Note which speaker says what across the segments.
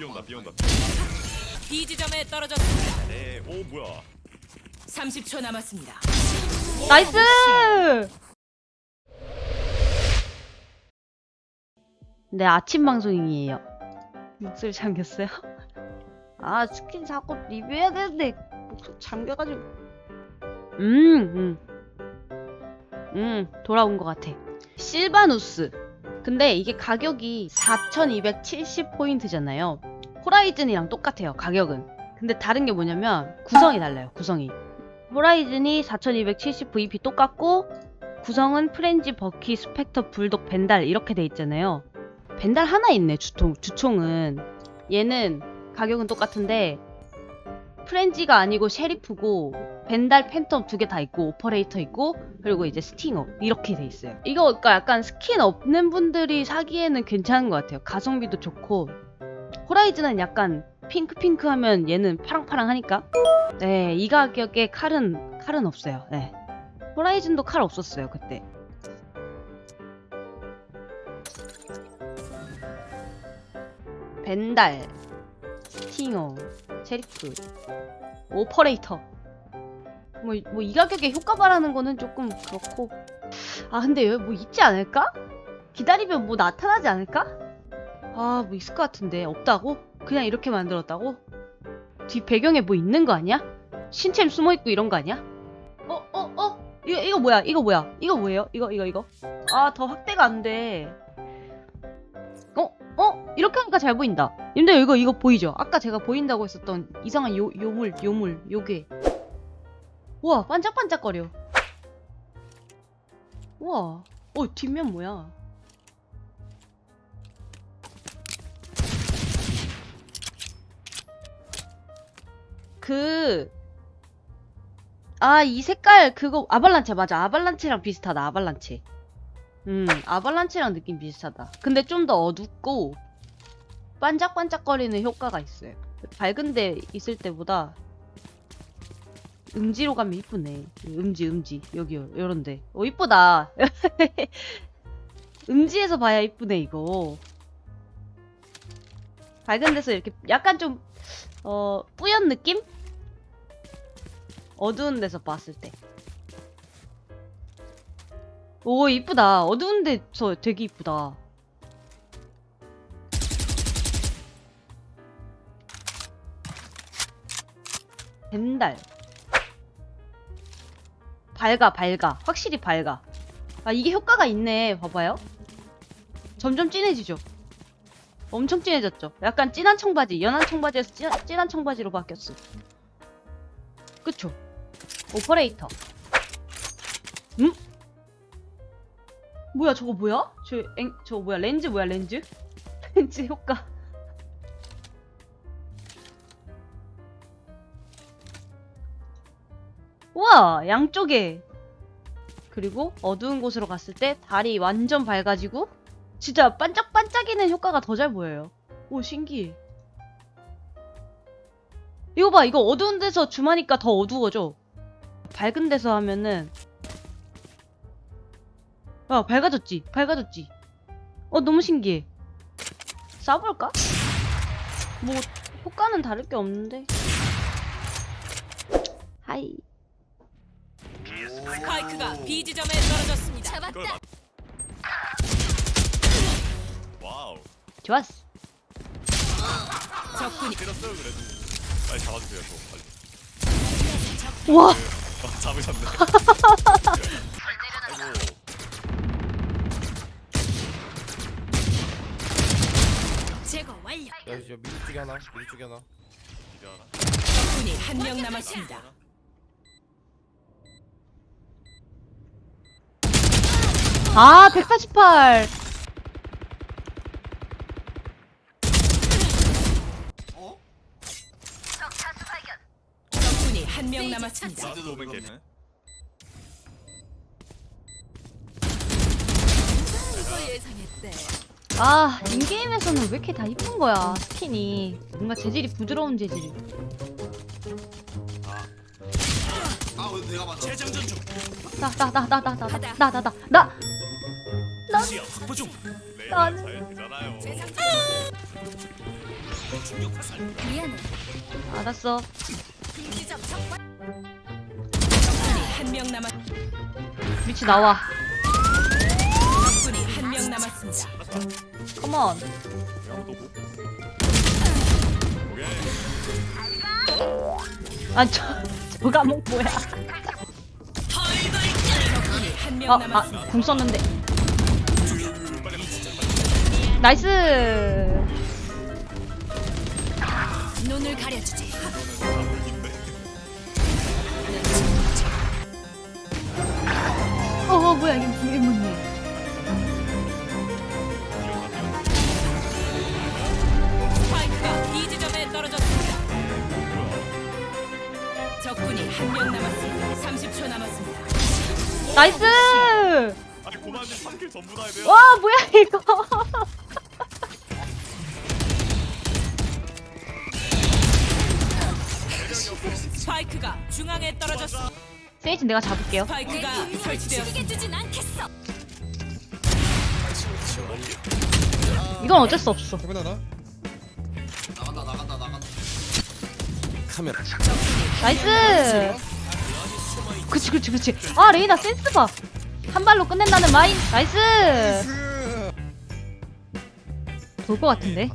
Speaker 1: 비 온다 비 온다
Speaker 2: B 지점에 떨어졌습니다.
Speaker 1: 에오 뭐야
Speaker 2: 30초 남았습니다.
Speaker 3: 나이스! 네, 아침 방송이에요. 목소리 잠겼어요? 아, 스킨 자꾸 리뷰해야 되는데, 목소리 잠겨가지고. 음, 음. 음, 돌아온 것 같아. 실바누스. 근데 이게 가격이 4,270포인트잖아요. 호라이즌이랑 똑같아요, 가격은. 근데 다른 게 뭐냐면, 구성이 달라요, 구성이. 호라이즌이 4270 VP 똑같고 구성은 프렌지, 버키, 스펙터, 불독, 벤달 이렇게 돼 있잖아요. 벤달 하나 있네 주총, 주총은 얘는 가격은 똑같은데 프렌지가 아니고 셰리프고 벤달 팬텀 두 개 다 있고 오퍼레이터 있고 그리고 이제 스팅어 이렇게 돼 있어요. 이거 그러니까 약간 스킨 없는 분들이 사기에는 괜찮은 것 같아요. 가성비도 좋고 호라이즌은 약간 핑크핑크 하면 얘는 파랑파랑하니까 네, 이 가격에 칼은 칼은 없어요. 네. 호라이즌도 칼 없었어요 그때. 벤달, 스팅어, 셰리프, 오퍼레이터. 뭐 뭐 이 가격에 효과 발하는 거는 조금 그렇고. 아 근데 여기 뭐 있지 않을까? 기다리면 뭐 나타나지 않을까? 아 뭐 있을 것 같은데 없다고? 그냥 이렇게 만들었다고? 뒤 배경에 뭐 있는 거 아니야? 신체는 숨어 있고 이런 거 아니야? 어, 어, 어? 이거 이거 뭐야? 이거 뭐야? 이거 뭐예요? 이거 이거 이거. 아, 더 확대가 안 돼. 어? 어? 이렇게 하니까 잘 보인다. 근데 이거 이거 보이죠? 아까 제가 보인다고 했었던 이상한 요 요물 요물 요게. 우와, 반짝반짝거려. 우와. 어, 뒷면 뭐야? 그, 아, 이 색깔, 그거, 아발란체, 맞아. 아발란체랑 비슷하다, 아발란체. 음, 아발란체랑 느낌 비슷하다. 근데 좀 더 어둡고, 반짝반짝거리는 효과가 있어요. 밝은데 있을 때보다, 음지로 가면 이쁘네. 음지, 음지. 여기요, 요런데. 어, 이쁘다. 음지에서 봐야 이쁘네, 이거. 밝은 데서 이렇게 약간 좀, 어, 뿌연 느낌? 어두운 데서 봤을 때. 오, 이쁘다. 어두운 데서 되게 이쁘다. 벤달. 밝아, 밝아. 확실히 밝아. 아, 이게 효과가 있네. 봐봐요. 점점 진해지죠? 엄청 진해졌죠? 약간 진한 청바지, 연한 청바지에서 진한, 진한 청바지로 바뀌었어. 그쵸? 오퍼레이터. 음? 뭐야, 저거 뭐야? 저, 앵, 저거 뭐야, 렌즈 뭐야, 렌즈? 렌즈 효과. 우와, 양쪽에. 그리고 어두운 곳으로 갔을 때 달이 완전 밝아지고 진짜 반짝반짝이는 효과가 더 잘 보여요. 오, 신기해. 이거 봐, 이거 어두운 데서 줌하니까 더 어두워져. 밝은 데서 하면은 야, 밝아졌지? 밝아졌지? 어, 너무 신기해. 쏴볼까? 뭐, 효과는 다를 게 없는데. 하이.
Speaker 2: 스파이크가 B 지점에 떨어졌습니다.
Speaker 1: 막 와우
Speaker 3: 좋았어.
Speaker 2: 적군이
Speaker 1: 때렸어요 그래도 빨리 잡아주세요 저 빨리
Speaker 3: 우와!
Speaker 1: 아, 잡으셨네 아이고
Speaker 2: 제거 완료.
Speaker 4: 야, 저 미리 쪽에 하나, 미리 쪽에 하나.
Speaker 1: 기대하나
Speaker 2: 적군이 한 명 남았습니다.
Speaker 3: 아, 148!
Speaker 2: 적군이 한 명 남았습니다.
Speaker 1: 나도 오면 걔네
Speaker 3: 아, 인게임에서는 왜 이렇게 다 이쁜 거야, 스킨이. 뭔가 재질이 부드러운 재질.
Speaker 5: 아, 왜 내가 맞아?
Speaker 1: 재장전 중
Speaker 3: 나, 나, 나, 나, 나, 나, 나, 나, 나, 나, 나!
Speaker 1: 시야 확보 중 레이나
Speaker 3: 나는-
Speaker 1: 잘 되잖아요
Speaker 2: 미안해.
Speaker 3: 알았어.
Speaker 2: 적군이 한 명 남았.
Speaker 3: 위치 나와.
Speaker 2: 적군이 한 명 남았습니다.
Speaker 3: 컴온.
Speaker 1: 뭐?
Speaker 3: 아, 저, 저 뭐야.
Speaker 2: 적군이 한 명
Speaker 3: 아, 아,
Speaker 2: 남았습니다.
Speaker 3: 궁 썼는데. 나이스!
Speaker 2: 눈을 가려주지.
Speaker 3: 뭐야, 이게, 이게 뭐니.
Speaker 2: 스파이크가 B 지점에 떨어졌습니다. 적군이 한 명 남았습니다. 30초 남았습니다.
Speaker 3: 나이스!
Speaker 1: 아니 고만님 3킬 전부 다 해야 돼요.
Speaker 3: 와, 뭐야, 이거.
Speaker 2: 스파이크가 중앙에 떨어졌습니다.
Speaker 3: 세이지 내가 잡을게요.
Speaker 2: 스파이크가 설치되었습니다.
Speaker 3: 이건 어쩔 수 없어.
Speaker 4: 해보나 나?
Speaker 5: 나간다 나간다 나간다
Speaker 4: 카메라
Speaker 3: 나이스! 그치, 그치, 그치. 아, 레이나 센스 봐. 한 발로 끝낸다는 마인. 나이스! 돌것 같은데?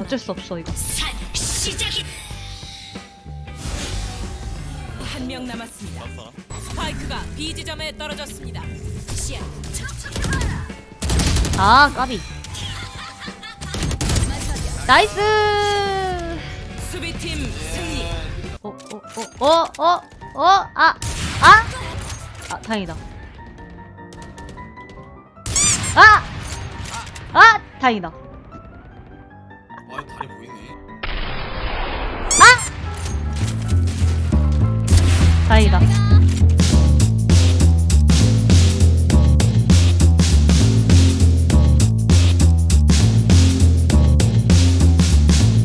Speaker 3: 어쩔 수 없어, 이거.
Speaker 2: 한 명 남았습니다. 스파이크가 B 지점에 떨어졌습니다. 시야.
Speaker 3: 아, 까비. 나이스!
Speaker 2: 수비팀 승리.
Speaker 3: 어, 어, 어, 어, 어, 어, 아, 아! 아, 다행이다. 아! 아! 다행이다. 다행이다.